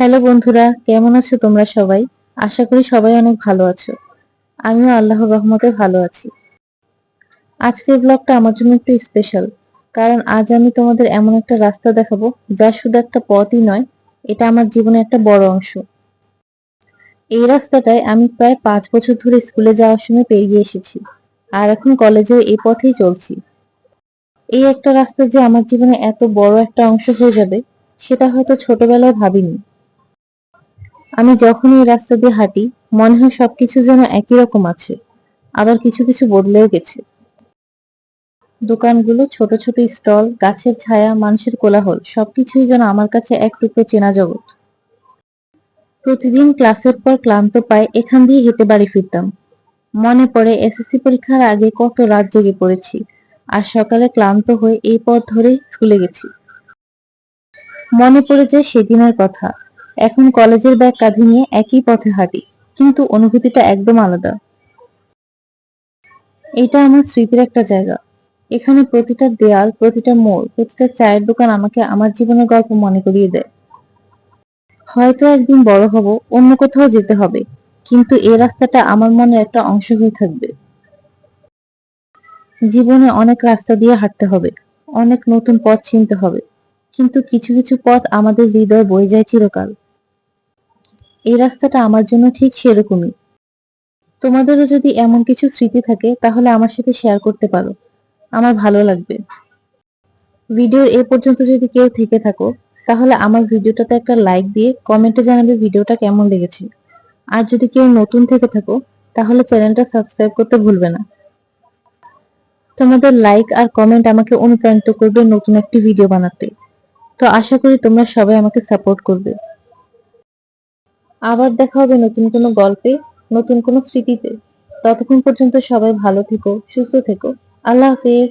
Hello বন্ধুরা, কেমন আছো তোমরা সবাই? আশা করি সবাই অনেক ভালো আছো। আমিও আল্লাহর রহমতে ভালো আছি। আজকের ব্লগটা আমার জন্য একটু স্পেশাল কারণ আজ আমি তোমাদের এমন একটা রাস্তা দেখাবো যা শুধু একটা পথই নয়, এটা আমার জীবনে একটা বড় অংশ। এই রাস্তাটায় আমি প্রায় পাঁচ বছর ধরে স্কুলে যাওয়ার সময় পেরিয়ে এসেছি, আর এখন কলেজেও এই পথেই চলছি। এই একটা রাস্তা যে আমার জীবনে এত বড় একটা অংশ হয়ে যাবে, সেটা হয়তো ছোটবেলায় ভাবিনি। আমি যখনই এই রাস্তা দিয়ে হাঁটি, মনে হয় সবকিছু যেন একই রকম আছে। আবার কিছু কিছু বদলেও গেছে। দোকানগুলো, ছোট ছোট স্টল, গাছের ছায়া, মানুষের কোলাহল, সবকিছুই যেন আমার কাছে এক টুকরো চেনা জগৎ। প্রতিদিন ক্লাসের পর ক্লান্ত পায় এখান দিয়ে হেঁটে বাড়ি ফিরতাম। মনে পড়ে এসএসসি পরীক্ষার আগে কত রাত জেগে পড়েছি, আর সকালে ক্লান্ত হয়ে এই পথ ধরে স্কুলে গেছি। মনে পড়ে যায় সেদিনের কথা এখন কলেজের ব্যাগ কাঁধে নিয়ে একই পথে হাঁটি, কিন্তু অনুভূতিটা একদম আলাদা। এটা আমার স্মৃতির একটা জায়গা। এখানে প্রতিটা দেয়াল, প্রতিটা মোড়, প্রতিটা চায়ের দোকান আমাকে আমার জীবনের গল্প মনে করিয়ে দেয়। হয়তো একদিন বড় হব, অন্য কোথাও যেতে হবে, কিন্তু এই রাস্তাটা আমার মনে একটা অংশ হয়ে থাকবে। জীবনে অনেক রাস্তা দিয়ে হাঁটতে হবে, অনেক নতুন পথ চিনতে হবে, কিন্তু কিছু কিছু পথ আমাদের হৃদয় বয়ে যায় চিরকাল। এই রাস্তাটা আমার জন্য ঠিক সেরকমই। তোমাদেরও যদি এমন কিছু স্মৃতি থাকে, তাহলে আমার সাথে শেয়ার করতে পারো। আমার ভালো লাগবে। ভিডিওর এ পর্যন্ত যদি কেউ থেকে থাকো, তাহলে আমার ভিডিওটাতে একটা লাইক দিয়ে কমেন্টে জানাবে ভিডিওটা কেমন লেগেছে। আর যদি কেউ নতুন থেকে থাকো, তাহলে চ্যানেলটা সাবস্ক্রাইব করতে ভুলবে না। তোমাদের লাইক আর কমেন্ট আমাকে অনুপ্রাণিত করবে নতুন একটি ভিডিও বানাতে। তো আশা করি তোমরা সবাই আমাকে সাপোর্ট করবে। আবার দেখা হবে নতুন কোনো গল্পে, নতুন কোনো স্মৃতিতে। ততক্ষণ পর্যন্ত সবাই ভালো থেকো, সুস্থ থেকো। আল্লাহ হাফিজ।